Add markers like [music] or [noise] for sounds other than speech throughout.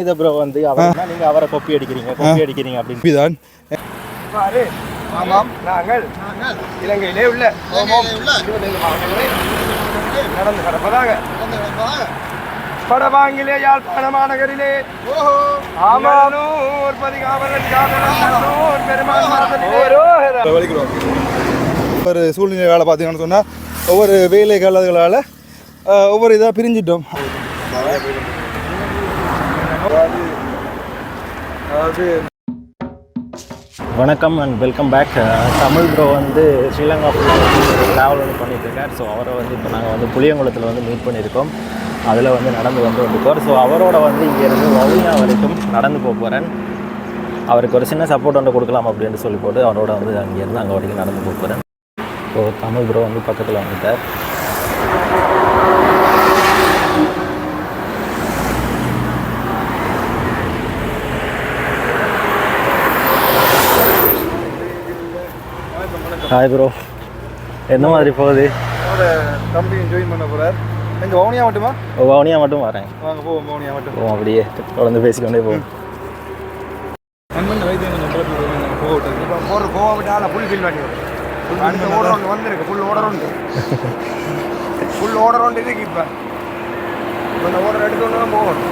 இதை ப்ரோ வந்து அவர் நீங்க அவரை கொப்பி அடிக்கிறீங்க கொப்பி அடிக்கிறீங்க அப்படின்னு. இப்படிதான் இவ்வாறு ஆமாம் நாங்கள் இலங்கையிலே உள்ள நடந்து கிடப்பதாக. படவாங்கிலே யாழ்ப்பாண மாநகரிலே ஆமானூர் பதிகாவலன் காவலன் பெருமாள் வலிக்கிறோம். ஒவ்வொரு சூழ்நிலைகளை பார்த்தீங்கன்னு சொன்னால் ஒவ்வொரு வேலை காலங்களால் ஒவ்வொரு இதாக பிரிஞ்சிட்டோம். வணக்கம் and welcome back Tamil bro வந்து ஸ்ரீலங்கா ட்ராவல் வந்து பண்ணிட்டுருக்கார் ஸோ அவரை வந்து இப்போ நாங்கள் வந்து புளியங்குளத்தில் வந்து மீட் பண்ணியிருக்கோம். அதில் வந்து நடந்து வந்து வந்துருக்கோம் ஸோ அவரோட வந்து இங்கேருந்து வவுனியா வரைக்கும் நடந்து போக போகிறேன் அவருக்கு ஒரு சின்ன சப்போர்ட் வந்து கொடுக்கலாம் அப்படின்னு சொல்லி போட்டு அவரோட வந்து அங்கேருந்து அங்கே வரைக்கும் நடந்து போக போகிறேன் ஸோ தமிழ் ப்ரோ வந்து பக்கத்தில் வந்துட்டார். ஹாய் ப்ரோ என்ன மாதிரி போகுது? தம்பி ஜாயின் பண்ண போகிறார் எங்கள் வவுனியா மட்டுமா? வவுனியா மட்டும் வரேன். வாங்க போவோம் வவுனியா மட்டும். போவோம் அப்படியே. தொடர்ந்து பேசிக்கொண்டே போவோம். நண்பன் வைத்தியம் கொஞ்சம் போகட்டும் இப்போ போகிற போக விட்டால ஃபுல் ஃபில் பண்ணி அடுத்த ஓடர் ஒன்று வந்திருக்கு. ஃபுல் ஓடர் ஃபுல் உண்டு இருக்கு இப்போ. இந்த ஓடர் போகணும்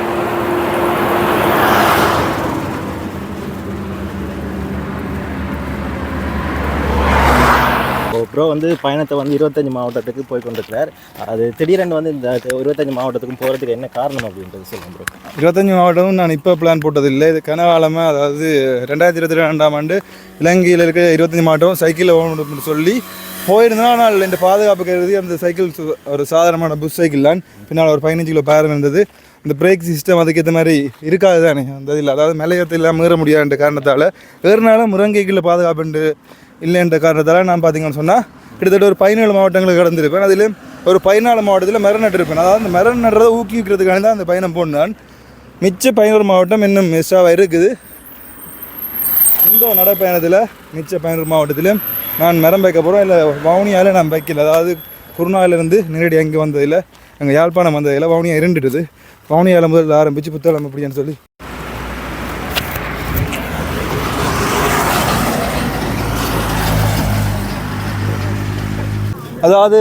ப்ரோ வந்து பயணத்தை வந்து இருபத்தஞ்சி மாவட்டத்துக்கு போய் கொண்டிருக்கிறார். அது திடீரென்று வந்து இந்த இருபத்தஞ்சி மாவட்டத்துக்கும் போகிறதுக்கு என்ன காரணம் அப்படின்றது சொல்லுங்கள் ப்ரோ. இருபத்தஞ்சி மாவட்டமும் நான் இப்போ பிளான் போட்டதில்லை. இது கனகாலமாக அதாவது ரெண்டாயிரத்தி இருபத்தி ரெண்டாம் ஆண்டு இலங்கையில் இருக்கிற இருபத்தஞ்சி மாவட்டம் சைக்கிளில் ஓடணும்னு சொல்லி போயிருந்தேன். ஆனால் இந்த பாதுகாப்பு கருதி அந்த சைக்கிள் ஒரு சாதாரணமான புஷ் சைக்கிள் தான். பின்னால் ஒரு பதினஞ்சு கிலோ பேரம் இருந்தது. இந்த பிரேக் சிஸ்டம் அதுக்கேற்ற மாதிரி இருக்காது தானே. அந்த இதில் அதாவது மலையத்தில் மீற முடியாதுன்ற காரணத்தால் ஏறினால முருங்கைக்குள்ள பாதுகாப்புண்டு இல்லைன்ற காரணத்தால் நான் பார்த்தீங்கன்னு சொன்னால் கிட்டத்தட்ட ஒரு பதினேழு மாவட்டங்களுக்கு கடந்திருப்பேன். அதில் ஒரு பதினாலு மாவட்டத்தில் மரம் நட்டிருப்பேன். அதாவது அந்த மரம் நடுறதை ஊக்குவிக்கிறதுக்கான தான் அந்த பயணம் போனான். மிச்ச பதினோரு மாவட்டம் இன்னும் மிஸ்ஸாக இருக்குது. இந்த நடைப்பயணத்தில் மிச்ச பதினோரு மாவட்டத்திலும் நான் மரம் வைக்க போகிறோம் இல்லை வவுனியாவில் நான் வைக்கல. அதாவது குருநாயிலிருந்து நேரடி அங்கே வந்ததில் எங்கள் யாழ்ப்பாணம் வந்ததில் வவுனியா இருண்டுடுது வவுனியாவில் முதல்ல ஆரம்பித்து புத்தளம் அப்படின்னு சொல்லி அதாவது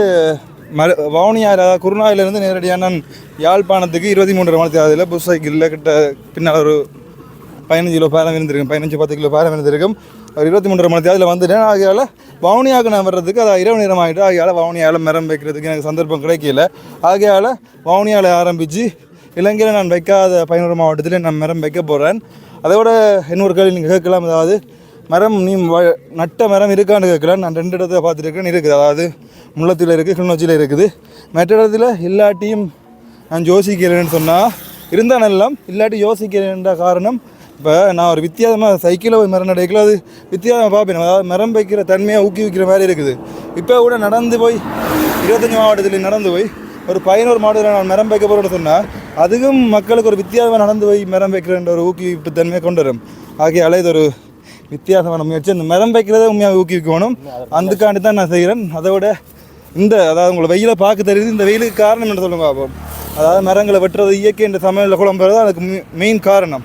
மர வவுனியார் அதாவது குருநாயிலிருந்து நேரடியாக நான் யாழ்ப்பாணத்துக்கு இருபத்தி மூன்று மணி அதில் புதுசாக கில்ல கிட்ட பின்னால் ஒரு பதினஞ்சு கிலோ பாரம் இருந்திருக்கும் பதினஞ்சு பத்து கிலோ பாரம் இருந்திருக்கும் ஒரு இருபத்தி மூன்றரை மணி தேதியில் வந்துட்டேன் ஆகையால் வவுனியாவுக்கு நான் வர்றதுக்கு அது இரவு நேரம் ஆகிட்டு ஆகையால் வவுனியாவில் மரம் வைக்கிறதுக்கு எனக்கு சந்தர்ப்பம் கிடைக்கல. ஆகையால் வவுனியாவில் ஆரம்பித்து இலங்கையில் நான் வைக்காத பதினோரு மாவட்டத்தில் நான் மரம் வைக்க போகிறேன் அதோட இன்னொரு கேள்வி நீங்கள் கேட்கலாம். அதாவது மரம் நீ வ- நட்ட மரம் இருக்கான்னு கேட்கலாம் நான் ரெண்டு இடத்துல பார்த்துருக்கேன் இருக்குது. அதாவது முள்ளத்தில் இருக்குது கிளிநொச்சியில் இருக்குது. மற்ற இடத்துல இல்லாட்டியும் நான் யோசிக்கிறேன்னு சொன்னால் இருந்தால் நல்லம் இல்லாட்டி யோசிக்கிறேன்ற காரணம் இப்போ நான் ஒரு வித்தியாசமாக சைக்கிளில் போய் மரம் நடக்கல அது வித்தியாசமாக பார்ப்பேன். அதாவது மரம் வைக்கிற தன்மையை ஊக்குவிக்கிற மாதிரி இருக்குது. இப்போ கூட நடந்து போய் இருபத்தஞ்சி மாவட்டத்தில் நடந்து போய் ஒரு பதினோரு மாவட்டத்தில் நான் மரம் வைக்க போகிறேன்னு சொன்னால் அதுக்கும் மக்களுக்கு ஒரு வித்தியாசமாக நடந்து போய் மரம் வைக்கிறன்ற ஒரு ஊக்குவிப்பு தன்மையை கொண்டு வரும். ஆகையால் இது ஒரு வித்தியாசமான முயற்சி அந்த மரம் வைக்கிறத உண்மையாக ஊக்குவிக்கணும் அதுக்காண்டி தான் நான் செய்கிறேன். அதை விட இந்த அதாவது உங்களை வெயிலை பார்க்க தெரியுது இந்த வெயிலுக்கு காரணம் என்ன சொல்லுங்க பார்ப்போம் அதாவது மரங்களை வெட்டுறது இயற்கை என்ற சமையலில் குழம்புறது அதுக்கு மெயின் காரணம்.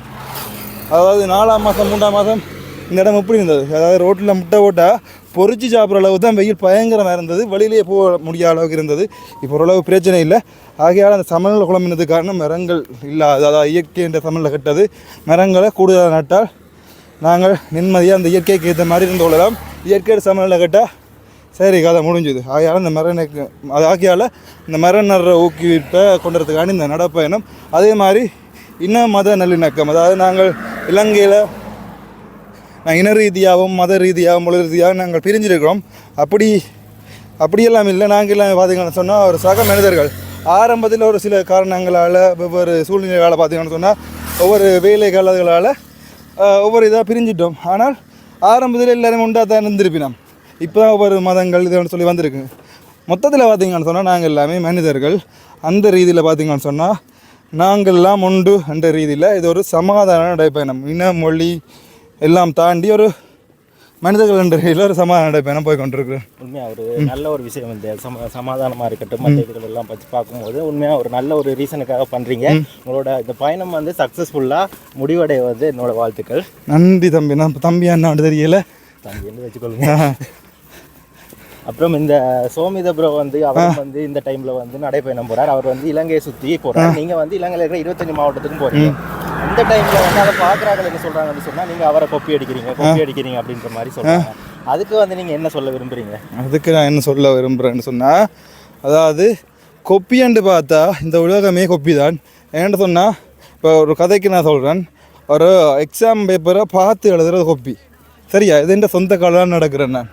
அதாவது நாலாம் மாதம் மூன்றாம் மாதம் இந்த இடம் எப்படி இருந்தது? அதாவது ரோட்டில் முட்டை போட்டால் பொறிச்சு சாப்பிட்ற அளவு தான் வெயில் பயங்கரமாக இருந்தது. வெளியிலேயே போக முடியாத அளவுக்கு இருந்தது. இப்போ ஓரளவு பிரச்சனை இல்லை. ஆகையால் அந்த சமநிலை குழம்பினதுக்கு காரணம் மரங்கள் இல்லாது அதாவது இயற்கை என்ற சமநிலை கட்டது. மரங்களை கூடுதலாக நட்டால் நாங்கள் நிம்மதியாக அந்த இயற்கைக்கு ஏற்ற மாதிரி இருந்து கொள்ளலாம். இயற்கையோட சமநிலை கேட்டால் சரி கதை முடிஞ்சுது. ஆகையால் இந்த மரம் நெக்கு- அது ஆகையால் இந்த மரம் நடுற ஊக்குவிப்பை கொண்டுறதுக்காண்டி இந்த நடப்பயணம். அதே மாதிரி இன மத நல்லிணக்கம் அதாவது நாங்கள் இலங்கையில் நான் இன ரீதியாகவும் மத ரீதியாகவும் மொழி ரீதியாகவும் நாங்கள் பிரிஞ்சிருக்கிறோம். அப்படி அப்படியெல்லாம் இல்லை. நாங்கள் எல்லாம் பார்த்தீங்கன்னு சொன்னால் ஒரு சக மனிதர்கள். ஆரம்பத்தில் ஒரு சில காரணங்களால் வெவ்வேறு சூழ்நிலைகளால் பார்த்தீங்கன்னு சொன்னால் ஒவ்வொரு வேலை காலங்களால் ஒவ்வொரு இதாக பிரிஞ்சிட்டோம். ஆனால் ஆரம்பத்தில் எல்லாரும் உண்டாக தான் இருந்திருப்பினோம். இப்போ தான் ஒவ்வொரு மதங்கள் இதுன்னு சொல்லி வந்திருக்கு. மொத்தத்தில் பார்த்தீங்கன்னு சொன்னால் நாங்கள் எல்லாமே மனிதர்கள். அந்த ரீதியில் பார்த்தீங்கன்னு சொன்னால் நாங்கள்லாம் உண்டு என்ற ரீதியில் இது ஒரு சமாதான நடைப்பயணம். இன மொழி எல்லாம் தாண்டி ஒரு மனிதர்கள் என்ற எல்லோரும் சமாதான நடைப்பயணம் போய் கொண்டிருக்கிறேன். உண்மையாக ஒரு நல்ல ஒரு விஷயம் இந்த சம சமாதானமாக இருக்கட்டும் மற்ற இதுகள் எல்லாம் வச்சு பார்க்கும்போது உண்மையாக ஒரு நல்ல ஒரு ரீசனுக்காக பண்ணுறீங்க உங்களோட இந்த பயணம் வந்து சக்ஸஸ்ஃபுல்லாக முடிவடைய வந்து என்னோட வாழ்த்துக்கள். நன்றி தம்பி. நான் தம்பி அண்ணாண்டு தெரியல. தம்பி என்று வச்சுக்கொள்ளுங்க. அப்புறம் இந்த சோமித ப்ரோ வந்து அவர் வந்து இந்த டைம்ல வந்து நடைப்பயணம் போறார். அவர் வந்து இலங்கையை சுத்தி போறார். நீங்க வந்து இலங்கையில இருக்கிற இருபத்தஞ்சு மாவட்டத்துக்கும் போறீங்க. அந்த டைம்ல வந்து அதை பாக்குறாங்க என்ன சொல்றாங்கன்னு சொன்னா நீங்க அவரை கொப்பி அடிக்கிறீங்க கொப்பி அடிக்கிறீங்க அப்படின்ற மாதிரி சொல்றாங்க. அதுக்கு வந்து நீங்க என்ன சொல்ல விரும்புறீங்க? அதுக்கு நான் என்ன சொல்ல விரும்புகிறேன்னு சொன்னால் அதாவது கொப்பியாண்டு பார்த்தா இந்த உலகமே கொப்பி தான். ஏன்னு சொன்னால் இப்போ ஒரு கதைக்கு நான் சொல்கிறேன் ஒரு எக்ஸாம் பேப்பரை பார்த்து எழுதுறது கொப்பி சரியா? இது என்ற சொந்த காலம் நடக்கிறேன் நான்.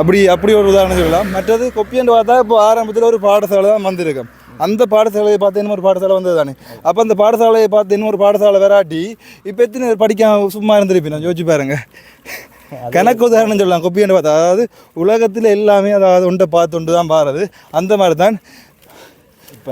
அப்படி அப்படி ஒரு உதாரணம் சொல்லலாம். மற்றது கொப்பியாண்டு பார்த்தா இப்போ ஆரம்பத்தில் ஒரு பாடசாலை தான் வந்திருக்கும். அந்த பாடசாலையை பார்த்து இன்னொரு பாடசாலை வந்தது தானே? அப்போ அந்த பாடசாலையை பார்த்து இன்னொரு பாடசாலை வராட்டி இப்போ எத்தனை பேர் படிக்காம சும்மா இருந்திருப்பேன் நான் யோசிச்சு பாருங்க. கணக்கு உதாரணம் சொல்லலாம். கொப்பியாண்டு பார்த்தா அதாவது உலகத்தில் எல்லாமே அதாவது ஒன்றை பார்த்து ஒன்று தான் பாருது. அந்த மாதிரி தான் இப்ப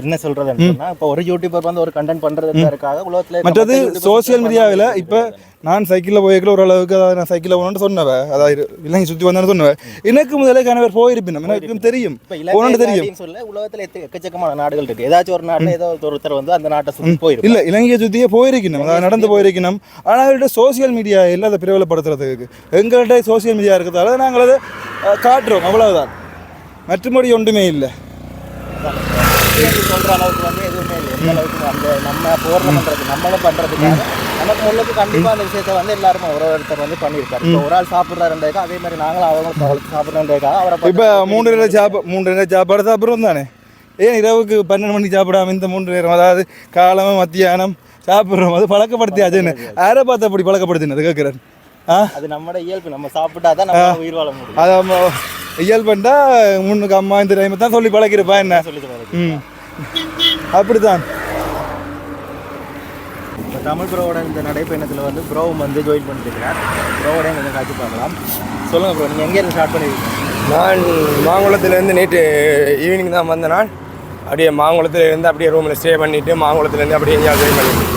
என்ன சொன்னா இப்போ ஒரு யூடியூபர் வந்து ஒரு கண்டென்ட் பண்றதுக்காக உலகத்துல மற்றது வந்து மீடியாவில் இப்போ நான் சைக்கிளில் போய்க்கல ஓரளவுக்கு அதாவது நான் சைக்கிளில் போகணுன்னு சொன்னவன் அதாவது இலங்கை சுற்றி வந்தேன்னு சொன்னவன் எனக்கு முதலே கணவர் போயிருப்பேன் எனக்கு தெரியும். இலங்கை தெரியும். சொல்ல உலகத்துல எக்கச்சக்கமான நாடுகள் இருக்கு. ஏதாச்சும் ஒரு நாட்டுல ஏதோ ஒருத்தர் வந்து அந்த நாட்டை சுத்தி போயிருப்பாரு. இல்லை இலங்கையை சுற்றியே போயிருக்கணும் அதாவது நடந்து போயிருக்கணும் ஆனால் அவர்கிட்ட சோஷியல் மீடியா இல்லை அதை பிரபலப்படுத்துறதுக்கு எங்கள்கிட்ட சோஷியல் மீடியா இருக்கிறதால நாங்கள் அதை காட்டுறோம் அவ்வளவுதான். மற்றபடி ஒன்றுமே இல்லை. நீங்க சொல்ற அளவுக்கு வந்து எதுவுமே இல்லை. எந்த அளவுக்கு அந்த நம்ம பூர்ணம் பண்றது நம்மளும் பண்றதுக்காக நமக்கு முன்னுக்கு கண்டிப்பா அந்த விஷயத்த வந்து எல்லாரும் ஒரு ஒருத்தர் வந்து பண்ணியிருக்காரு. இப்போ ஒரு ஆள் சாப்பிட்றாருன்றதுக்காக அதே மாதிரி நாங்களும் அவங்க சாப்பிட்றதுக்காக அவரை இப்போ மூன்று நேரம் சாப்பா மூன்று நேரம் சாப்பாடு சாப்பிட்றோம் தானே? ஏன் இரவுக்கு பன்னெண்டு மணிக்கு சாப்பிடாம இந்த மூன்று நேரம் அதாவது காலம் மத்தியானம் சாப்பிட்றோம். அது பழக்கப்படுத்தியாச்சுன்னு யாரை பார்த்து அப்படி பழக்கப்படுத்தினது? கேட்குறேன் ஆ? அது நம்மளோட இயல்பு. நம்ம சாப்பிட்டா தான் நம்ம உயிர் வாழ முடியும். அதை இயல்பண்டா முன்னுக்கு அம்மா இந்த டைம் தான் சொல்லி பழக்கிறப்பா என்ன? ம். அப்படித்தான். இப்போ தமிழ் ப்ரோவோட இந்த நடைப்பயணத்தில் வந்து ப்ரோவும் வந்து ஜாயின் பண்ணிருக்கிறார். ப்ரோவோட கொஞ்சம் காட்சி பார்க்கலாம். சொல்லுங்க ப்ரோ நீங்கள் எங்கேருந்து ஸ்டார்ட் பண்ணிருக்கீங்க? நான் மாங்குளத்துலேருந்து நேற்று ஈவினிங் தான் வந்த நான் அப்படியே மாங்குளத்துல இருந்து அப்படியே ரூமில் ஸ்டே பண்ணிவிட்டு மாங்குளத்துலேருந்து அப்படியே எங்கேயாவது join பண்ணிட்டேன்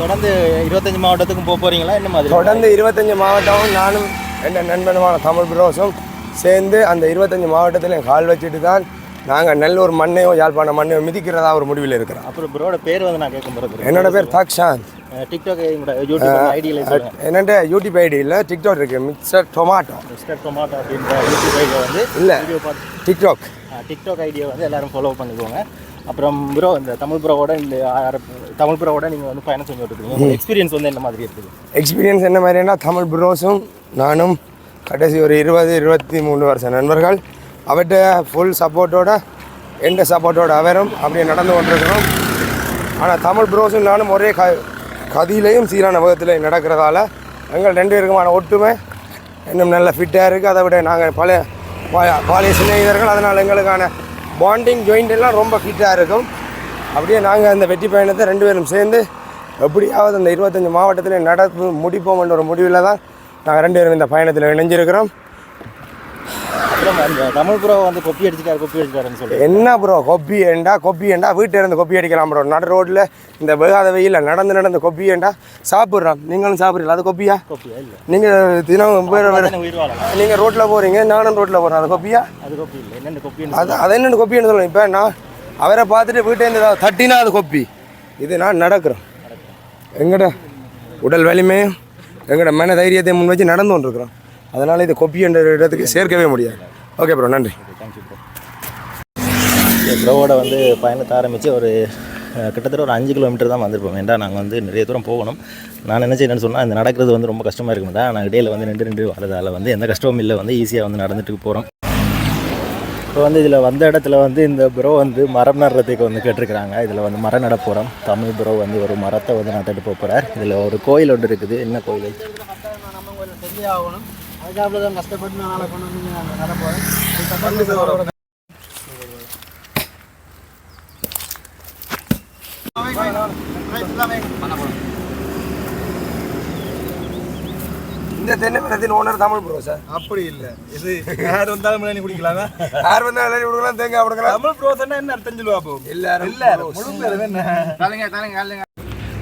தொடர்ந்து இருபத்தஞ்சு மாவட்டத்துக்கும் போக போறீங்களா? என்ன மாதிரி? தொடர்ந்து இருபத்தஞ்சி மாவட்டமும் நானும் என் நண்பனுமான தமிழ் ப்ரோஸும் சேர்ந்து அந்த இருபத்தஞ்சி மாவட்டத்தில் கால் வச்சுட்டு தான் நாங்கள் நல்லூர் மண்ணையோ யாழ்ப்பாணம் மண்ணையோ மிதிக்கிறதா ஒரு முடிவில் இருக்கிறோம். அப்புறம் ப்ரோட பேர் வந்து நான் கேட்க போகிறது என்னோட பேர் தாக்ஷாந்த் டிக்டாக் ஐடியில் என்னட்ட யூடியூப் ஐடி இல்லை டிக்டாக் இருக்குது மிக்சர் டொமாட்டோ. மிஸ்டர் டொமாட்டோ அப்படின்ற யூடியூப் ஐடியை வந்து இல்லை டிக்டாக் டிக்டாக் ஐடியை வந்து எல்லாரும் ஃபாலோ பண்ணிக்கோங்க. அப்புறம் ப்ரோ இந்த தமிழ் ப்ரோவோட இந்த தமிழ் ப்ரோவோட நீங்கள் வந்து பயணம் செஞ்சு விட்டுருக்கீங்க. எக்ஸ்பீரியன்ஸ் வந்து என்ன மாதிரி இருக்குது? எக்ஸ்பீரியன்ஸ் என்ன மாதிரினா தமிழ் ப்ரோஸும் நானும் கடைசி ஒரு இருபது இருபத்தி மூணு வருஷம் நண்பர்கள் அவர்கிட்ட ஃபுல் சப்போர்ட்டோட எந்த சப்போர்ட்டோட அவரும் அப்படியே நடந்து கொண்டிருக்கிறோம். ஆனால் தமிழ் ப்ரோஸும் நானும் ஒரே க கதியிலையும் சீரான விதத்திலையும் நடக்கிறதால எங்கள் ரெண்டு பேருக்குமான ஒற்றுமை இன்னும் நல்ல ஃபிட்டாக இருக்குது அதை விட நாங்கள் பழைய பழைய பழைய சிநேகிதர்கள் அதனால் எங்களுக்கான பாண்டிங் ஜாயிண்ட் எல்லாம் ரொம்ப ஃபிட்டாக இருக்கும். அப்படியே நாங்கள் அந்த வெற்றி பயணத்தை ரெண்டு பேரும் சேர்ந்து எப்படியாவது அந்த இருபத்தஞ்சி மாவட்டத்தில் நடப்பு முடிப்போம் என்ற ஒரு முடிவில் தான் நாங்கள் ரெண்டு பேரும் இந்த பயணத்தில் இணைஞ்சிருக்கிறோம். தமிழ் ப்ரோ வந்து கொப்பி அடிச்சிட்டாரு கொப்பி அடிச்சிட்டாருன்னு சொல்லி. என்ன ப்ரோ கொப்பி ஏண்டா கொப்பி ஏண்டா? வீட்டில் இருந்து கொப்பி அடிக்கலாம் ப்ரோ நடு ரோட்டில் இந்த வெகாத வெயிலில் நடந்து நடந்து கொப்பி ஏண்டா? சாப்பிட்றோம். நீங்களும் சாப்பிட்றீங்களா? அது கொப்பியா? கொப்பியா? இல்லை. நீங்கள் தினம் நீங்கள் ரோட்டில் போகிறீங்க நானும் ரோட்டில் போகிறேன் அது கொப்பியா? அது கொப்பி இல்லை. என்னென்ன கொப்பின்னு அது அது என்னென்னு கொப்பின்னு சொல்லணும்? இப்போ நான் அவரை பார்த்துட்டு வீட்டேருந்து தட்டினா அது கொப்பி. இது நான் நடக்கிறோம். எங்கட? உடல் வலிமையும் எங்களோட மன தைரியத்தை முன் வச்சு நடந்து கொண்டிருக்கிறோம். அதனால் இது கொப்பி என்ற இடத்துக்கு சேர்க்கவே முடியாது. ஓகே ப்ரோ நன்றி. தேங்க்யூ ப்ரோ ப்ரோவோட வந்து பயணத்தை ஆரம்பித்து ஒரு கிட்டத்தட்ட ஒரு அஞ்சு கிலோமீட்டர் தான் வந்திருப்போம். ஏன்டா நாங்கள் வந்து நிறைய தூரம் போகணும். நான் நினச்சி என்னென்னு சொன்னால் இந்த நடக்கிறது வந்து ரொம்ப கஷ்டமாக இருக்கும் தான் நான் இடையில வந்து ரெண்டு ரெண்டு வரதால் வந்து எந்த கஷ்டமும் இல்லை. வந்து ஈஸியாக வந்து நடந்துட்டு போகிறோம் இப்போ வந்து இதில் வந்த இடத்துல வந்து இந்த ப்ரோ வந்து மரம் நடுறதுக்கு வந்து கேட்டிருக்கிறாங்க. இதில் வந்து மரம் நட போகிறோம் தமிழ் ப்ரோ வந்து ஒரு மரத்தை வந்து நட்டுட்டு போக போகிறார் இதில் ஒரு கோயில் ஒன்று இருக்குது. என்ன கோயில்? செஞ்சே ஆகணும் அதுக்காக தான் கஷ்டப்பட்டு நான் கொண்டு வந்து நாங்கள் நடப்போம் இந்த தென்னை மரத்தின் ஓனர் தமிழ் ப்ரோ சார் அப்படி இல்லை. இது யார் வந்தாலும் முன்னாடி குடிக்கலாமா? யார் வந்தால் எல்லாரும் கொடுக்கலாம் தேங்காய் கொடுக்கலாம். தமிழ் ப்ரோசன்னா என்ன அர்த்தம் சொல்லுவா போ எல்லாரும் இல்ல முழு பேர் என்ன?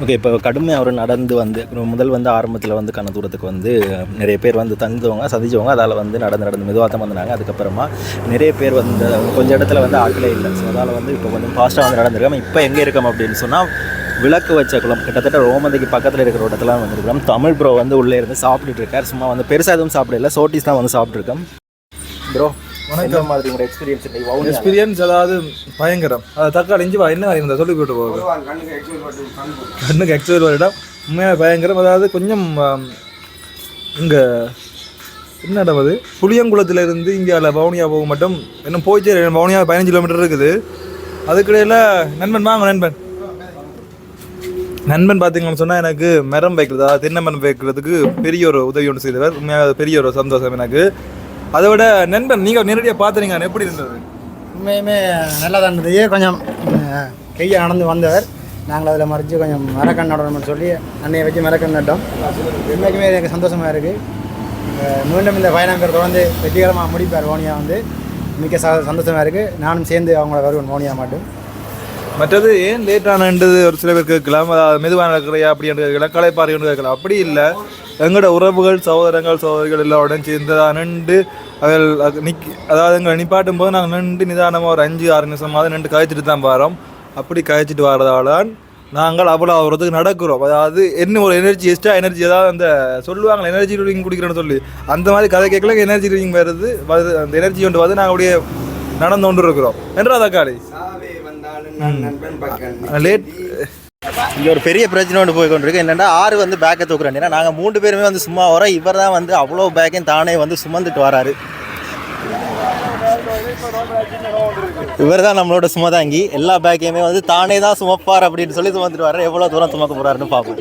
ஓகே இப்போ கடுமையாக அவர் நடந்து வந்து முதல் வந்து ஆரம்பத்தில் வந்து கன தூரத்துக்கு வந்து நிறைய பேர் வந்து தந்தவங்க சதிச்சவங்க அதால் வந்து நடந்து நடந்து மெதுவாக தான் வந்தாங்க. அதுக்கப்புறமா நிறைய பேர் வந்து கொஞ்சம் இடத்துல வந்து ஆட்களே இல்லை. ஸோ அதால் வந்து இப்போ கொஞ்சம் ஃபாஸ்ட்டாக வந்து நடந்திருக்கோம் இப்போ எங்கே இருக்கோம் அப்படின்னு சொன்னால் விளக்கு வச்ச குளம். கிட்டத்தட்ட ரோமந்தைக்கு பக்கத்தில் இருக்கிற இடத்துல வந்துருக்கிறோம். தமிழ் ப்ரோ வந்து உள்ளே இருந்து சாப்பிட்டுட்டு இருக்கார். சும்மா வந்து பெருசாக எதுவும் சாப்பிடல. சோட்டிஸ் தான் வந்து சாப்பிட்ருக்கோம் ப்ரோ வணக்கம். மாதிரி உங்களோட எக்ஸ்பீரியன்ஸ் எக்ஸ்பீரியன்ஸ் அதாவது பயங்கரம். அது தக்காளி இஞ்சி வா, என்ன இருந்தா சொல்லி போட்டு போகுது? கண்ணுக்கு எக்ஸ்பீரியன் வருடம் உண்மையாக பயங்கரம். அதாவது கொஞ்சம் இங்கே என்ன இடம் அது? புளியங்குளத்துல இருந்து இங்கே அதில் பவுனியா போக மட்டும் இன்னும் போயிச்சே பவுனியா பதினஞ்சு கிலோமீட்டர் இருக்குது. அதுக்கிடையில் நண்பன் வாங்க நண்பன். நண்பன் பார்த்தீங்கன்னு சொன்னால் எனக்கு மரம் வைக்கிறது அதாவது தென்னை மரம் வைக்கிறதுக்கு பெரிய ஒரு உதவி ஒன்று செய்தவர். உண்மையாக பெரிய ஒரு சந்தோஷம் எனக்கு. அதை விட நண்பன் நீங்கள் நேரடியாக பார்த்துறீங்க எப்படி இருந்தது? உண்மையுமே நல்லா தான் இருந்தது. கொஞ்சம் கையை நடந்து வந்தவர். நாங்கள் அதில் மறைச்சு கொஞ்சம் மரக்கண் நடணும்னு சொல்லி அன்னையை வச்சு மரக்கண் நட்டோம். உண்மைக்குமே எனக்கு சந்தோஷமாக இருக்குது மீண்டும் இந்த பயணம் பேர் தொடர்ந்து வெற்றிகரமாக முடிப்பார் ஓனியா வந்து. மிக்க ச சந்தோஷமாக இருக்குது நானும் சேர்ந்து அவங்கள வருவேன் ஓனியா மட்டும். மற்றது ஏன் லேட் ஆனன்றது ஒரு சில பேர் கேட்கலாம். அதாவது மெதுவாக நடக்கிறையா அப்படின்னு கேட்கலாம் களைப்பாறைன்னு கேட்கலாம். அப்படி இல்லை. எங்களோட உறவுகள் சகோதரங்கள் சகோதரிகள் எல்லாருடன் சேர்ந்து நின்று அவள் நிக் அதாவது எங்களை நிப்பாட்டும் போது நாங்கள் நின்று நிதானமாக ஒரு அஞ்சு ஆறு நிமிஷமாவது நின்று கழிச்சிட்டு தான் வரோம். அப்படி கழிச்சிட்டு வரதாலான் நாங்கள் அவ்வளோ ஆகிறதுக்கு நடக்கிறோம். அதாவது என்ன ஒரு எனர்ஜி எக்ஸ்ட்ரா எனர்ஜி ஏதாவது அந்த சொல்லுவாங்க எனர்ஜி ட்ரிங்க் குடிக்கிறேன்னு சொல்லி. அந்த மாதிரி கதை கேட்கல எனர்ஜி ட்ரிங்க் வருது வருது அந்த எனர்ஜி கொண்டு வந்து நாங்கள் அப்படியே நடந்து கொண்டு இருக்கிறோம் என்றா தக்காளி லேட். இங்கே ஒரு பெரிய பிரச்சனை ஒன்று போய் கொண்டிருக்கு. என்னென்னா ஆறு வந்து பேக்கை தூக்குறேன் ஏன்னா நாங்கள் மூணு பேருமே வந்து சும்மா வரோம். இவர் தான் வந்து அவ்வளோ பேக்கையும் தானே வந்து சுமந்துட்டு வராரு. இவர் தான் நம்மளோட சுமதாங்கி. எல்லா பேக்கையுமே வந்து தானே தான் சுமப்பார் அப்படின்னு சொல்லி சுமந்துட்டு வர்றாரு. எவ்வளோ தூரம் சுமக்க போறாருன்னு பார்ப்போம்.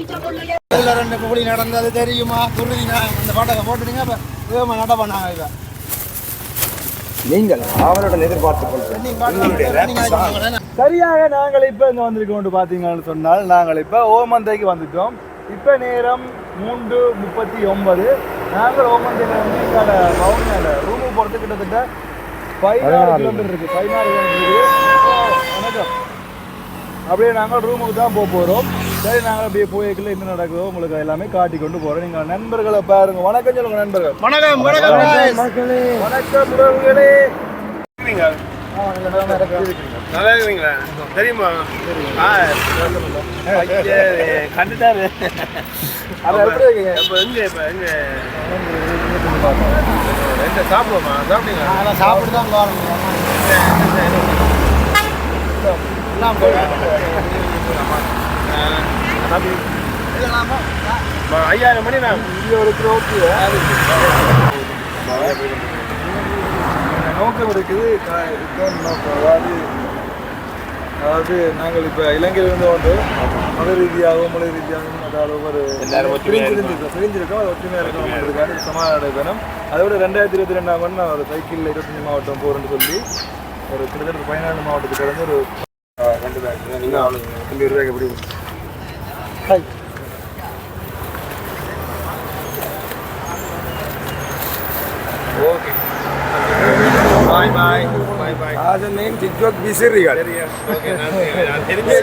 நடந்தது தெரியுமா? துருதிங்க அந்த பாட்டை போட்டுடுங்க. இப்போ வேகமாக நட பண்ணாங்க இப்போ. நீங்கள் அவருடன் எதிர்பார்த்துக் கொள்கிறேன் சரியாக நாங்கள் இப்போ இங்கே வந்திருக்கோம் பார்த்தீங்கன்னு சொன்னால் நாங்கள் இப்போ ஓமந்தைக்கு வந்துட்டோம். இப்போ நேரம் மூன்று முப்பத்தி ஒன்பது. நாங்கள் ஓமந்தையில் வந்து பவுனில் ரூமுக்கு போகிறது கிட்டத்தட்ட பதினாறு கிலோமீட்டர் இருக்குது பதினாறு கிலோமீட்டர் இருக்குது வணக்கம். அப்படியே நாங்கள் ரூமுக்கு தான் போக போகிறோம் சரி நாங்கள் அப்படியே போய்க்கல என்ன நடக்குதோ உங்களுக்கு எல்லாமே காட்டி கொண்டு போகிறோம் நீங்கள் நண்பர்களை பாருங்க. வணக்கம் சொல்லுங்க நண்பர்கள். வணக்கம் வணக்கம் மக்களே. வணக்கம் உறவுகளே. நல்லா இருக்கீங்களா? தெரியுமா? ஆ கண்டுட்டாரு. சாப்பிடுவோமா? சாப்பிட்டீங்க நான் சாப்பிட்டு தான் எல்லாம் ஐயாயிரம் மணி நான் நோக்கம் இருக்குது நோக்கம் அதாவது அதாவது நாங்கள் இப்போ இலங்கையிலிருந்து வந்து மத ரீதியாகவும் மொழி ரீதியாகவும் அதாவது ஒரு பிரிஞ்சிருந்திருக்கோம் பிரிஞ்சிருக்கோம் அது ஒற்றுமையாக இருக்கணும்ன்றதுக்காக சமாதான தினம் அதை விட ரெண்டாயிரத்தி இருபத்தி ரெண்டாம் ஆண்டு நான் ஒரு சைக்கிளில் இருபத்தஞ்சு மாவட்டம் போகிறேன்னு சொல்லி ஒரு கிட்டத்தட்ட பதினாலு மாவட்டத்துக்கு வந்து ஒரு ரெண்டு பேக் நீங்கள் அவ்வளோ ரெண்டு பேக் எப்படி ஓகே பாய் பாய் பாய் பாய் அதன் நேம் டிக்டாக் விசிறிகள் ஓகே நான் தெரிஞ்சு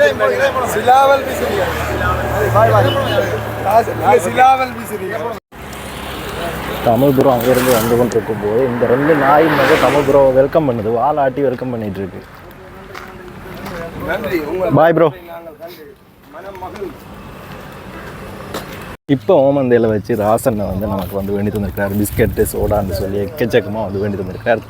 சிலாவல் விசிறிகள் பாய் பாய் நீங்க சிலாவல் விசிறிகள் தமிழ் ப்ரோ அங்கேருந்து வந்து கொண்டு இருக்கும்போது இந்த ரெண்டு நாயும் வந்து தமிழ் ப்ரோ வெல்கம் பண்ணுது. வாலாட்டி வெல்கம் பண்ணிட்டு இருக்கு. பாய் ப்ரோ இப்போ ஓமந்தையில் வச்சு ராசனை வந்து நமக்கு வந்து வேண்டி தந்திருக்கிறார். பிஸ்கெட்டு சோடான்னு சொல்லி எக்கச்சக்கமாக வந்து வேண்டி தந்திருக்கிறார்.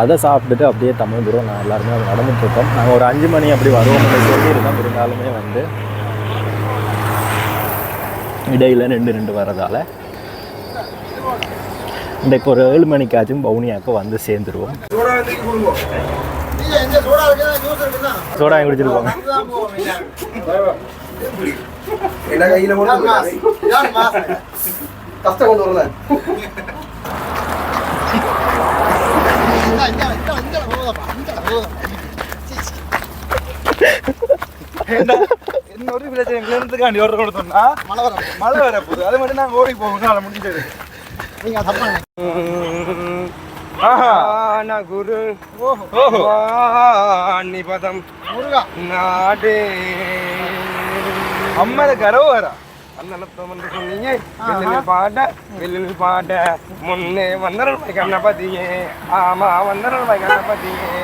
அதை சாப்பிட்டுட்டு அப்படியே தமிழ் ப்ரோ நான் எல்லாருமே அது நடந்துட்டு இருக்கோம். நாங்கள் ஒரு அஞ்சு மணி அப்படி வருவோம் சொல்லியிருக்கோம் இருந்தாலுமே வந்து இடையில் ரெண்டு ரெண்டு வரதால் இன்றைக்கு ஒரு ஏழு மணிக்காச்சும் பவுனியாக்கு வந்து சேர்ந்துருவோம். சோடா வாங்கி போவோம் என்ன கையில கஷ்டம் கொண்டு வரல. என்ன? ஒரு பிரச்சனை? கிளம்புறதுக்காண்டி ஒரு கொடுத்தோம்னா? மழை வரும் மழை வர போகுது. அது மட்டும் நாங்கள் ஓடி போவோம் அதை முடிஞ்சது. நீங்க தப்பா గురు నిపదం నాడే అమ్మల గరవరా അന്നേ വെല്ലുവിളി പാട വെല്ലുവിളി പാട. മുന്നേ വന്നരൾ കണ്ണപതിയെ ആമാ വന്നരൾ കണ്ണപതിയെ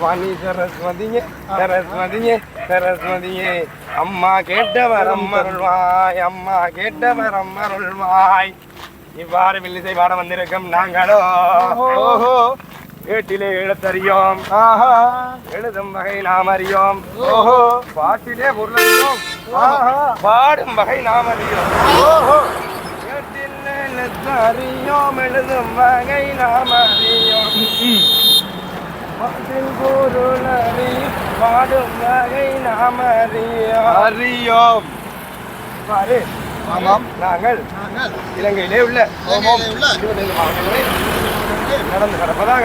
വാണി സരസ്വതിയെ സരസ്വതിയെ സരസ്വതിയെ. അമ്മ കേട്ടവർ അമ്മരുൾവായ് അമ്മ കേട്ടവർ അമ്മരുൾവായ് இவ்வாறு வில்லிசை பாட வந்திருக்கும் நாங்களோ. ஓஹோ. ஏட்டிலே எழுத்தறியோம். ஆஹா. எழுதும் வகை நாம் அறியோம். ஓஹோ. பாட்டிலே பொருளையோம் ஆஹா. பாடும் வகை நாம் அறியோம். ஓஹோ. ஏட்டிலே எழுத்தறியோம். எழுதும் வகை நாம் அறியோம். பாட்டில் பொருள் அறியும் பாடும் வகை நாம் அறியோம். அறியோம். பாரு ஆமாம். நாங்கள் இலங்கையிலே உள்ள நடந்து கிடப்பதாக.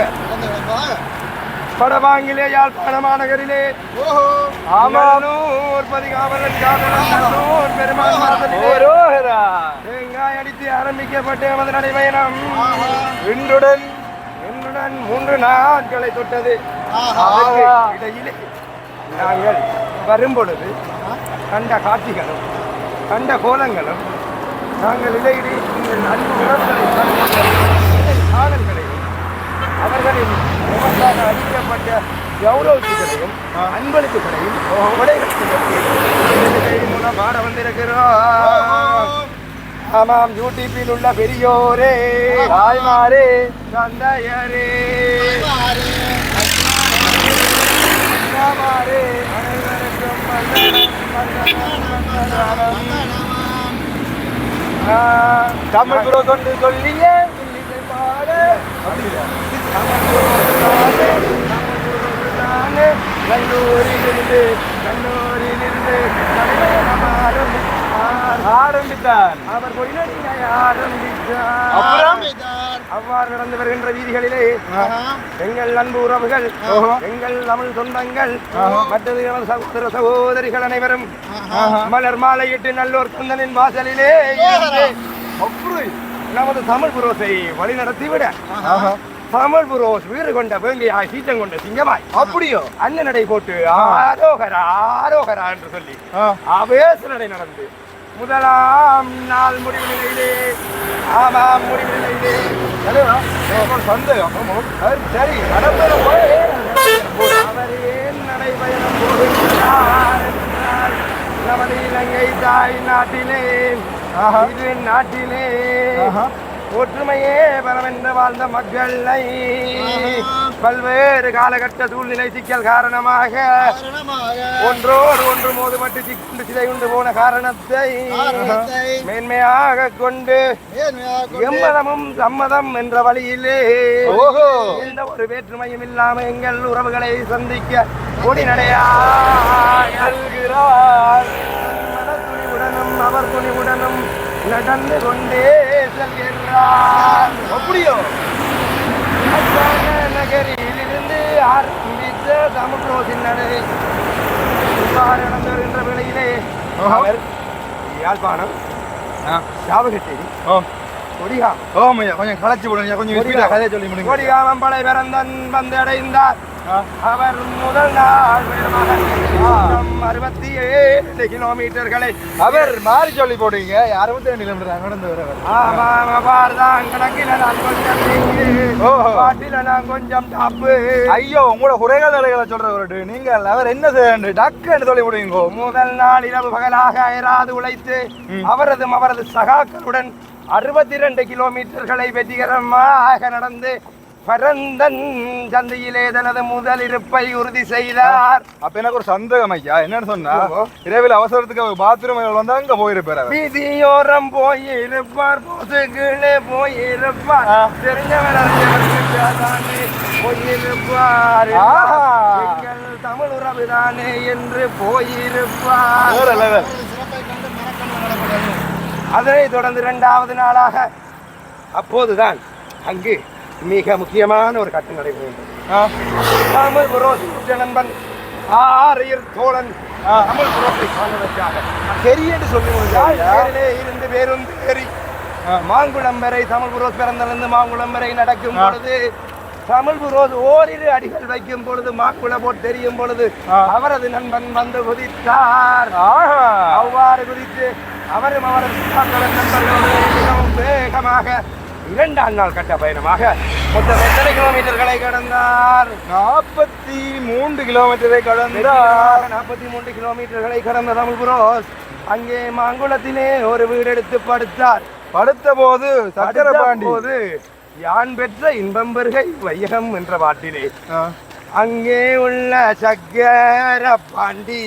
வடபாங்கிலே யாழ்ப்பாண மாநகரிலே ஆமானூர் பதிகாவலன் காவலன் நல்லூர் பெருமாள் தேங்காய் அடித்து ஆரம்பிக்கப்பட்ட எமது நடைபயணம். இன்றுடன் இன்றுடன் மூன்று நாட்களை தொட்டது. இடையிலே நாங்கள் வரும்பொழுது கண்ட காட்சிகளும் கண்ட கோலங்களும் நாங்கள் இடையிலே இந்த அன்பு உணர்வுகளை காதல்களையும் அவர்களின் நமக்காக அளிக்கப்பட்ட கௌரவத்துகளையும் அன்பளிப்புகளையும் கொடைகளையும் மூலம் பாட வந்திருக்கிறோம். ஆமாம் யூடியூப்பில் உள்ள பெரியோரே தாய்மாரே தந்தையரே. தாய்மாரே, அனைவருக்கும் தமிழ் குரு கொண்டு சொல்லிய கல்லூரியிலிருந்து கல்லூரியிலிருந்து. ஆரம்பித்தார் அவர் அப்புறம்? அவ்வாறு நடந்து வருகின்ற வீதிகளிலே எங்கள் அன்பு உறவுகள் எங்கள் தமிழ் சொந்தங்கள் மற்றது சகோதர சகோதரிகள் அனைவரும் மலர் மாலையிட்டு நல்லோர் தந்தனின் வாசலிலே நமது தமிழ் புரோசை வழி நடத்திவிட. தமிழ் புரோஸ் வீறு கொண்ட வேங்கையாய் சீட்டம் கொண்ட சிங்கமாய் அப்படியோ? அண்ணன் நடை போட்டு ஆரோகரா ஆரோகரா என்று சொல்லி ஆவேச நடை நடந்து முதலாம் நாள் முடிவு நிலையிலே ஆமாம் முடிவு நிலையிலே சந்தேகம். சரி நடப்பது போய். அவர் ஏன் நடைபயணம் என்றால், நமது இலங்கை தாய் நாட்டிலே இது நாட்டிலே. ஒற்றுமையே பலமென்று வாழ்ந்த மக்களை. பல்வேறு காலகட்ட சூழ்நிலை சிக்கல் காரணமாக ஒன்றோடு ஒன்று மோதுபட்டு சிக்கண்டு சிதை உண்டு போன காரணத்தை மேன்மையாக கொண்டு எம்மதமும் சம்மதம் என்ற வழியிலே எந்த ஒரு வேற்றுமையும் இல்லாம எங்கள் உறவுகளை சந்திக்க கொடி நடையாகிறார் துணிவுடனும் அவர் துணிவுடனும் நடந்து கொண்டே செல்கிறார் அப்படியோ? நகரில் இருந்து ஆரம்பித்த தமிழோசின் நடை இவ்வாறு நடந்து வருகின்ற வேளையிலே அவர்? யாழ்ப்பாணம் யாவகட்டேரி கொடிகா ஓமையா கொஞ்சம் களைச்சு விடுங்க கொஞ்சம் கதையை சொல்லி முடிங்க. கொடிகாமம் படை பிறந்தன் வந்து அடைந்தார் அவர் முதல் நாள் அறுபத்தி ஏழு கிலோமீட்டர்களை அவர் மாறி சொல்லி போடுவீங்க. அறுபத்தி ரெண்டு கிலோமீட்டர் நடந்து வரவர். ஆமாம் அவ்வாறுதான் கணக்கில நான் கொஞ்சம். பாட்டில நான் கொஞ்சம் தப்பு ஐயோ உங்களோட குறைகள் நிலைகளை சொல்றவரு நீங்க அவர் என்ன செய்ய டக்குன்னு சொல்லி விடுவீங்க முதல் நாள் இரவு பகலாக அயராது உழைத்து அவரதும் அவரது சகாக்களுடன் அறுபத்தி ரெண்டு கிலோமீட்டர்களை வெற்றிகரமாக நடந்து பரந்தன் சந்தையிலே தனது முதல் இருப்பை உறுதி செய்தார் அப்ப எனக்கு ஒரு சந்தேகம் ஐயா என்னன்னு சொன்னா. இரவில் அவசரத்துக்கு பாத்ரூம் வந்தா அங்க போயிருப்பாரு. வீதியோரம் போயிருப்பார் பொசுகளே போயிருப்பார் தெரிஞ்சவர் போயிருப்பார் தமிழ் உறவுதானே என்று போயிருப்பார். அதனை தொடர்ந்து இரண்டாவது நாளாக அப்போதுதான் அங்கு மிக முக்கியமான ஒரு கட்டம் நடைபெறுகின்றது நண்பன் ஆரியர் தோழன் தமிழ் புரோசை காணுவதற்காக தெரியன்னு சொல்லி முடிஞ்சாங்க பேரிலே இருந்து பேருந்து ஏறி மாங்குளம் வரை தமிழ் புரோஸ் பிறந்திலிருந்து மாங்குளம் வரை நடக்கும் பொழுது தமிழ் புரோது ஓரிரு அடிகள் வைக்கும் பொழுது மாக்குள போட் தெரியும் பொழுது அவரது நண்பன் வந்து குதித்தார். அவ்வாறு குதித்து அவரும் அவரது நண்பர்களோடு மிகவும் வேகமாக இரண்டாம் நாள் கட்ட பயணமாக மொத்தம் எத்தனை கிலோமீட்டர்களை கடந்தார்? நாற்பத்தி மூன்று கிலோமீட்டரை கடந்தார். நாற்பத்தி மூன்று கிலோமீட்டர்களை கடந்த தமிழ் புரோஸ். அங்கே மாங்குளத்திலே ஒரு வீடு எடுத்து படுத்தார். படுத்த போது சக்கர போது யான் பெற்ற இன்பம் பெருகை வையகம் என்ற பாட்டிலே. அங்கே உள்ள சக்கர பாண்டி.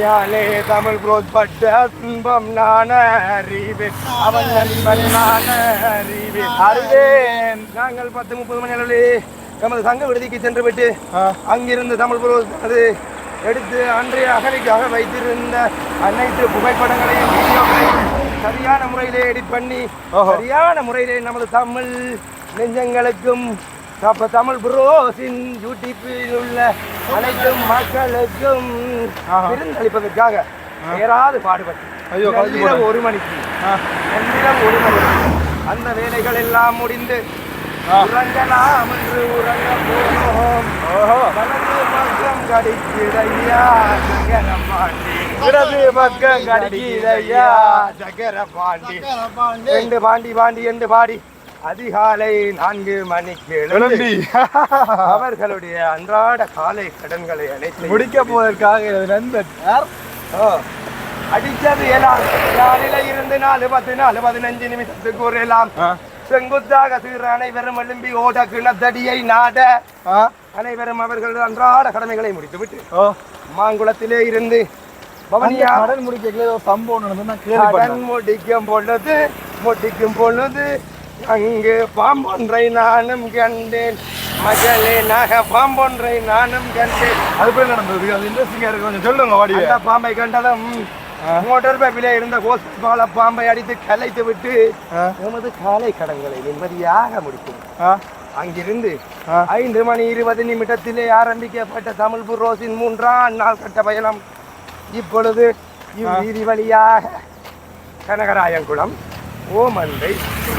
யானே தமிழ் புரோஸ் பட்ட துன்பம் நான் அறிவேன் அவன் நண்பன் நான் அறிவேன் அறிவேன் நாங்கள் பத்து முப்பது மணி அளவில் எமது சங்க விடுதிக்கு சென்று விட்டு. அங்கிருந்து தமிழ் புரோஸ் அது எடுத்து அன்றைய அகலிக்காக வைத்திருந்த அனைத்து புகைப்படங்களையும் வீடியோக்களையும் சரியான முறையிலே எடிட் பண்ணி. சரியான முறையிலே நமது தமிழ் நெஞ்சங்களுக்கும் அப்ப தமிழ் புரோஸின் யூடியூப்பில் உள்ள அனைத்து மக்களுக்கும் விருந்தளிப்பதற்காக ஏறாது பாடுபட்டு. ஒரு மணிக்கு. நள்ளிரவு ஒரு மணிக்கு. அந்த வேலைகள் எல்லாம் முடிந்து உறங்கலாம் என்று உறங்க போனோம் வலது பக்கம் பாண்டி இடது பக்கம் கடிக்கிறையா சகர பாண்டி ரெண்டு பாண்டி பாண்டி என்று பாடி. அதிகாலை நான்கு மணிக்கு எழும்பி [laughs] அவர்களுடைய அன்றாட காலை கடன்களை அனைத்து முடிக்க போவதற்காக எனது ஓ, அடிச்சது எல்லாம். காலையில இருந்து நாலு பத்து நாலு பதினஞ்சு நிமிஷத்துக்கு ஒரு எல்லாம். செங்குத்தாக சீர் அனைவரும் எழும்பி ஓட கிணத்தடியை நாட அனைவரும் அவர்கள் அன்றாட கடமைகளை முடித்துவிட்டு மாங்குளத்திலே இருந்து பவனியா கடன் முடிக்கல ஏதோ சம்பவம் கடன் முடிக்கும் பொழுது முடிக்கும் பொழுது அங்கு பாம்பொன்றை நானும் கண்டேன். மகளே நக பாம்பொன்றை நானும் கண்டேன். அது போய் நடந்தது அது இன்ட்ரெஸ்டிங்கா இருக்கு. கொஞ்சம் சொல்லுங்க அந்த பாம்பை கண்டதும் மோட்டார் பைப்பிலே இருந்த கோஸ்பால பாம்பை அடித்து கலைத்து விட்டு ஆ. எமது காலை கடன்களை நிம்மதியாக முடிக்கும் அங்கிருந்து. ஐந்து மணி இருபது நிமிடத்திலே ஆரம்பிக்கப்பட்ட தமிழ் புரோஸின் மூன்றாம் நாள் கட்ட பயணம். இப்பொழுது இவ்வீதி வழியாக கனகராயங்குளம் ஓமந்தை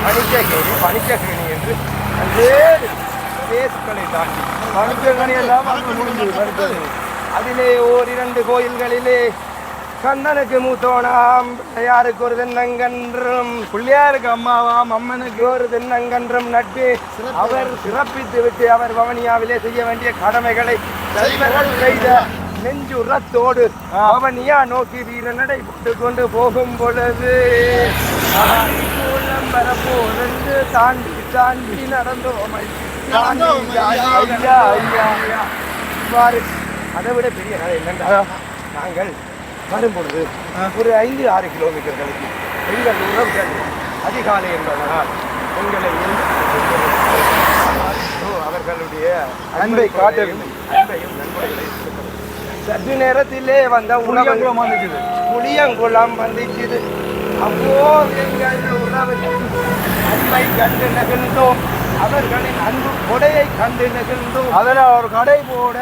பனிக்ககேணி பனிக்ககேணி என்று பல்வேறு பேசுகளை தாண்டி பணிக்கணி எல்லாம் அங்க முடிஞ்சது அடுத்தது அதிலே ஓரிரண்டு கோயில்களிலே கண்ணனுக்கு மூத்தோனாம் பிள்ளையாருக்கு ஒரு தென்னங்கன்றும் பிள்ளையாருக்கு அம்மாவாம் அம்மனுக்கு ஒரு தென்னங்கன்றும் நட்டு அவர் சிறப்பித்து விட்டு அவர் பவனியாவிலே செய்ய வேண்டிய கடமைகளை தலைவர்கள் செய்த நெஞ்சுரத்தோடு பவனியா நோக்கி வீர நடை போட்டு கொண்டு போகும் பொழுது கூலம் வரப்போதென்று தாண்டி தாண்டி நடந்தோம் ஐயா ஐயா இவ்வாறு அதை விட பெரிய கதை என்னென்றால் நாங்கள் வரும்பொழுது ஒரு ஐந்து ஆறு கிலோமீட்டர்களுக்கு எங்கள் உறவுகள் அதிகாலை என்பதனால் எங்களை அவர்களுடைய அன்பை காட்டவில்லை. அன்பையும் நண்பர்களை சற்று நேரத்திலே வந்த உணவு புளியங்குளம் வந்துச்சுது. புளியங்குளம் வந்துச்சுது அப்போ எங்கள் அன்பை கண்டு நெகிழ்ந்தோம். அவர்களின் அன்பு கொடையை கண்டு நெகிழ்ந்தோம். அதில் ஒரு கடை போட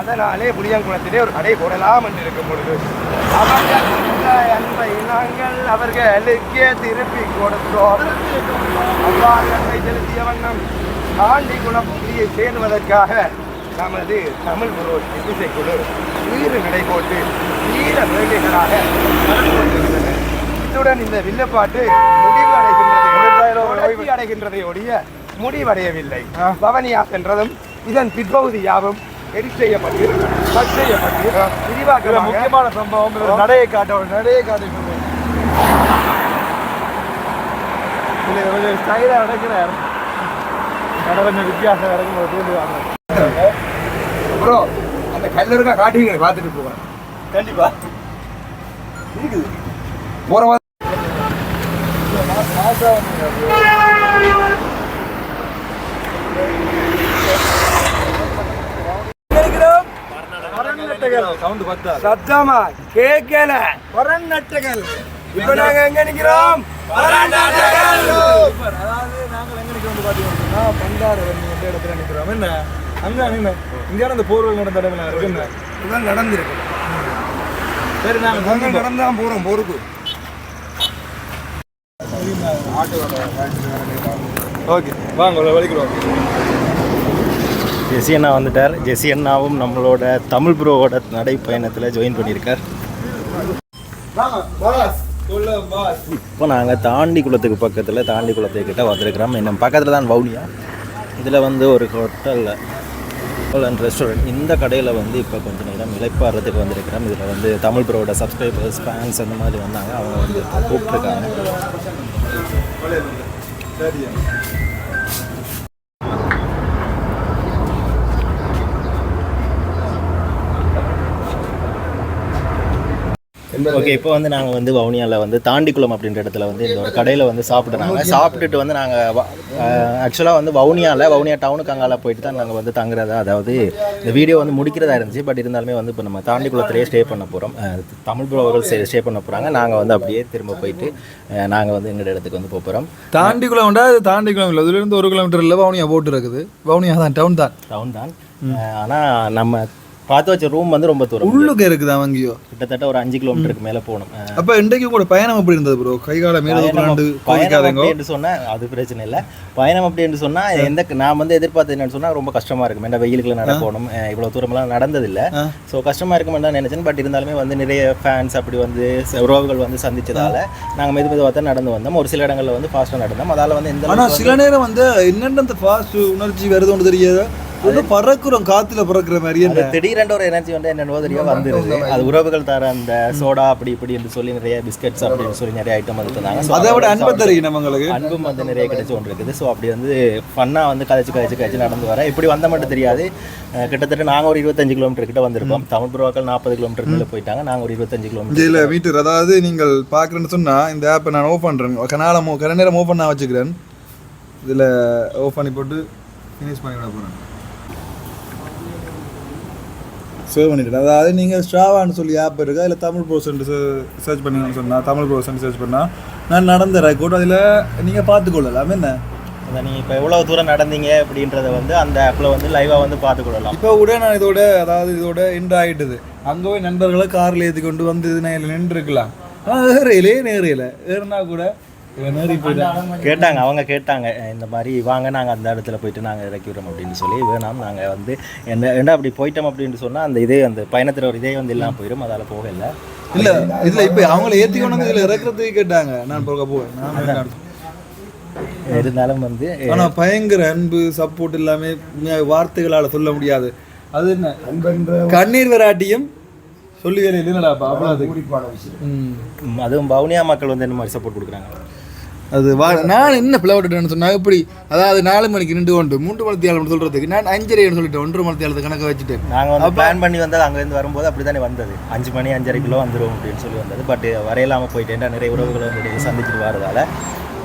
அதனாலே புளியங்குளத்திலே ஒரு கடை போடலாம் என்று இருக்கும் பொழுது அவர்கள் அன்பை நாங்கள் அவர்களுக்கே திருப்பி கொடுத்தோம். அவ்வாறு அன்பை செலுத்திய வண்ணம் தாண்டி குணப்பகுதியை சேர்வதற்காக நமது தமிழ் குரு இசைக்குழு வீறு நடை போட்டு வீர வேலைகளாக நடந்து கொண்டிருக்கிறது. இத்துடன் இந்த வில்லப்பாட்டு முடிவு அடைகின்றது தொடர்ச்சி அடைகின்றதை ஒழிய முடிவடையவில்லை. பவனியா சென்றதும் இதன் பிற்பகுதி யாவும் எடிட் செய்யப்பட்டு கட் செய்யப்பட்டு இதுல விரிவாக்கமாக முக்கியமான சம்பவம் நடையை காட்ட நடையை காட்ட சொல்லுங்க இதுல கொஞ்சம் ஸ்டைலாக நடக்கிறார். கடை கொஞ்சம் வித்தியாசம் இறக்கும் தூண்டு வாங்க ப்ரோ அந்த கல்லூரிக்கா காட்டுவீங்க பார்த்துட்டு போவேன் கண்டிப்பா. இருக்குது. போகிற சத்தமா கேட்கல பரநட்டகள் இப்ப நாங்க எங்க நிக்கிறோம்? அதாவது நாங்கள் எங்க நிற்க வந்து பார்த்தீங்கன்னா பண்டாறு எந்த இடத்துல நிற்கிறோம் என்ன அங்க நின்று இங்கே அந்த போர்வல் நடந்த இடத்துல இருக்கு. இதுதான் நடந்திருக்கு சரி நாங்க நடந்து தான் போறோம் போருக்கு. ஓகே வாங்க வலிக்கிறோம் ஜெசி அண்ணா வந்துட்டார். ஜெசி அண்ணாவும் நம்மளோட தமிழ் ப்ரோவோட நடைப்பயணத்தில் ஜாயின் பண்ணியிருக்கார். இப்போ நாங்கள் தாண்டி குளத்துக்கு பக்கத்தில் தாண்டி குளத்துக்கிட்ட வந்திருக்கிறோம். இன்னும் பக்கத்தில் தான் வவுனியா. இதில் வந்து ஒரு ஹோட்டலில் ஹோட்டல் அண்ட் ரெஸ்டாரண்ட் இந்த கடையில் வந்து இப்போ கொஞ்சம் நேரம் இழைப்பாடுறதுக்கு வந்திருக்கிறோம். இதில் வந்து தமிழ் ப்ரோட சப்ஸ்கிரைபர்ஸ் ஃபேன்ஸ் அந்த மாதிரி வந்தாங்க. அவங்க வந்து கூப்பிட்ருக்காங்க ஓகே இப்போ வந்து நாங்கள் வந்து வவுனியாவில் வந்து தாண்டிக்குளம் அப்படின்ற இடத்துல வந்து இந்த ஒரு கடையில் வந்து சாப்பிட்றாங்க சாப்பிட்டுட்டு வந்து நாங்கள் ஆக்சுவலாக வந்து வவுனியாவில் வவுனியா டவுனுக்கு அங்கால போயிட்டு தான் நாங்கள் வந்து தங்குறதா அதாவது இந்த வீடியோ வந்து முடிக்கிறதா இருந்துச்சு. பட் இருந்தாலுமே வந்து இப்போ நம்ம தாண்டிக்குளத்திலேயே ஸ்டே பண்ண போகிறோம் தமிழ் ப்ரோவர்கள் ஸ்டே பண்ண போகிறாங்க நாங்கள் வந்து அப்படியே திரும்ப போயிட்டு நாங்கள் வந்து எங்களோட இடத்துக்கு வந்து போக போகிறோம் தாண்டி குளம்டா அது தாண்டி குளம் இல்லை அதுலேருந்து ஒரு கிலோமீட்டரில் வவுனியா போட்டு இருக்குது. வவுனியா தான் டவுன் தான். டவுன் தான். ஆனால் நம்ம பார்த்து வச்ச ரூம் வந்து ரொம்ப தூரம். உள்ளுக்கு இருக்குது அவங்கயோ கிட்டத்தட்ட ஒரு அஞ்சு கிலோமீட்டருக்கு மேலே போகணும். அப்போ இன்றைக்கு கூட பயணம் எப்படி இருந்தது ப்ரோ கைகால மேலே பயணம் அப்படின்னு சொன்னா அது பிரச்சனை இல்லை. பயணம் அப்படின்னு சொன்னா எந்த நான் வந்து எதிர்பார்த்தது என்னன்னு சொன்னா ரொம்ப கஷ்டமா இருக்கும். ஏன்னா வெயிலுக்குள்ள நடக்கணும். அஹ் இவ்வளவு தூரமெல்லாம் நடந்ததில்ல. ஸோ கஷ்டமா இருக்குமென்னு தான் நினைச்சேன். பட் இருந்தாலுமே வந்து நிறைய ஃபேன்ஸ் அப்படி வந்து உறவுகள் வந்து சந்திச்சதால நாங்க மெது மெதுவாக தான் நடந்து வந்தோம். ஒரு சில இடங்கள்ல வந்து ஃபாஸ்ட்டாக நடந்தோம். அதால வந்து எந்த சில நேரம் வந்து என்னென்ன அந்த ஃபாஸ்ட் உணர்ச்சி வருது ஒன்று தெரியாது? ஒன்று பறக்குறோம் காத்துல பறக்குற மாதிரி. அது திடீரென்ற ஒரு எனர்ஜி வந்து என்னென்னவோ தெரியும் வந்துருது. அது உறவுகள் தர அந்த சோடா அப்படி இப்படி என்று சொல்லி நிறைய பிஸ்கட்ஸ் அப்படின்னு சொல்லி நிறைய ஐட்டம் வந்து தந்தாங்க. அதை விட அன்பை தெரியும் நம்மங்களுக்கு அன்பும் வந்து நிறைய கிடைச்சு கொண்டு இருக்குது ஸோ அப்படி வந்து ஃபன்னாக வந்து கதைச்சு கதைச்சு கதைச்சு நடந்து வர. இப்படி வந்த மட்டும் தெரியாது. கிட்டத்தட்ட நாங்கள் ஒரு இருபத்தஞ்சு கிலோமீட்டர் கிட்ட வந்திருக்கோம். தமிழ் புறாக்கள் நாற்பது கிலோமீட்டர் மேலே போயிட்டாங்க. நாங்கள் ஒரு இருபத்தஞ்சு கிலோமீட்டர் இதில் மீட்டர். அதாவது நீங்கள் பார்க்குறேன்னு சொன்னா இந்த ஆப்பை நான் ஓப் பண்ணுறேன் கனால மூ கன நேரம் ஓப்பன் பண்ண வச்சுக்கிறேன். இதில் ஓப் பண்ணி போட்டு ஃபினிஷ் பண்ணி விட போகிறேன் சேவ் பண்ணிட்டேன். அதாவது நீங்கள் ஸ்ட்ராவான்னு சொல்லி ஆப் இருக்கா? இல்லை தமிழ் ப்ரோசன்ட் சர்ச் பண்ணீங்கன்னு சொன்னால் தமிழ் ப்ரோசன்ட் சர்ச் பண்ணால் நான் நடந்த ரெக்கார்ட் அதில் நீங்கள் பார்த்துக்கொள்ளலாம். என்ன? அதான் நீங்கள் இப்போ எவ்வளோ தூரம் நடந்தீங்க அப்படின்றத வந்து அந்த ஆப்பில் வந்து லைவாக வந்து பார்த்துக்கொள்ளலாம். இப்போ கூட நான் இதோட அதாவது இதோட எண்ட் ஆகிட்டுது அங்கே போய் நண்பர்களை காரில் ஏற்றி கொண்டு வந்து நான் நின்று இருக்கலாம் ஆனால் ஏறையிலே நேரையில் ஏறினா கூட கேட்டாங்க அவங்க கேட்டாங்க இந்த மாதிரி வாங்க நாங்கள் அந்த இடத்துல போயிட்டு நாங்கள் இறக்கி விடுறோம் அப்படின்னு சொல்லி வேணாம் நாங்கள் வந்து என்ன என்ன அப்படி போயிட்டோம் அப்படின்னு சொன்னால் அந்த இதே அந்த பயணத்தில் ஒரு இதே வந்து இல்லாமல் போயிடும் அதால் போகல. இல்ல இதுல இப்ப அவங்கள ஏத்தி கொண்டு வந்து இதுல இறக்குறதுக்கு கேட்டாங்க. நான் போக போவேன். இருந்தாலும் வந்து ஆனா பயங்கர அன்பு சப்போர்ட் எல்லாமே வார்த்தைகளால சொல்ல முடியாது. அது என்ன? கண்ணீர் வராட்டியும் சொல்லி ம். ம், அதுவும் பவுனியா மக்கள் வந்து என்ன மாதிரி சப்போர்ட் கொடுக்குறாங்க? அது வா நான் என்ன பிளவுட்டுட்டேன்னு சொன்னா இப்படி அதாவது நாலு மணிக்கு நின்று கொண்டு மூன்று மணி தியாலம் சொல்றதுக்கு நான் அஞ்சரைன்னு சொல்லிட்டேன். ஒன்றரை மணி தியாலத்தை கணக்க வச்சுட்டேன் நாங்கள் வந்து பிளான் பண்ணி வந்தது அங்கேருந்து வரும்போது அப்படி தானே வந்தது. அஞ்சு மணி அஞ்சரை கிலோ வந்துடும் அப்படின்னு சொல்லி வந்தது. பட் வரையிலாமல் போயிட்டேன். நிறைய உறவுகளை வந்து சந்திச்சுட்டு வரதால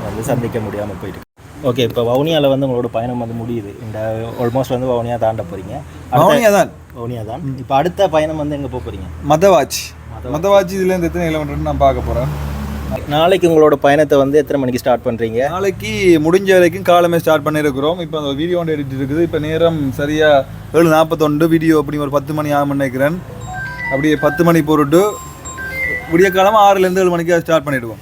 வந்து சந்திக்க முடியாமல் போயிட்டு. ஓகே இப்போ வவுனியாவில் வந்து உங்களோட பயணம் வந்து முடியுது. இந்த ஆல்மோஸ்ட் வந்து வவுனியா தாண்ட போகிறீங்க வவுனியா தான். வவுனியா தான். இப்போ அடுத்த பயணம் வந்து எங்கே போக போகிறீங்க மதவாச்சி மதவாச்சி இதுல இருந்து எத்தனை கிலோமீட்டர்னு நான் பார்க்க போறேன். நாளைக்கு உங்களோட பயணத்தை வந்து எத்தனை மணிக்கு ஸ்டார்ட் பண்ணுறீங்க நாளைக்கு முடிஞ்ச வரைக்கும் காலமே ஸ்டார்ட் பண்ணியிருக்கிறோம் இப்போ அந்த வீடியோ ஒன்று எடிட் இருக்குது. இப்போ நேரம் சரியாக ஏழு நாற்பத்தொண்டு வீடியோ அப்படி ஒரு பத்து மணி ஆகும் நினைக்கிறேன். அப்படியே பத்து மணி பொருட்டு. விடிய காலமாக ஆறுலேருந்து ஏழு மணிக்கு ஸ்டார்ட் பண்ணிடுவோம்.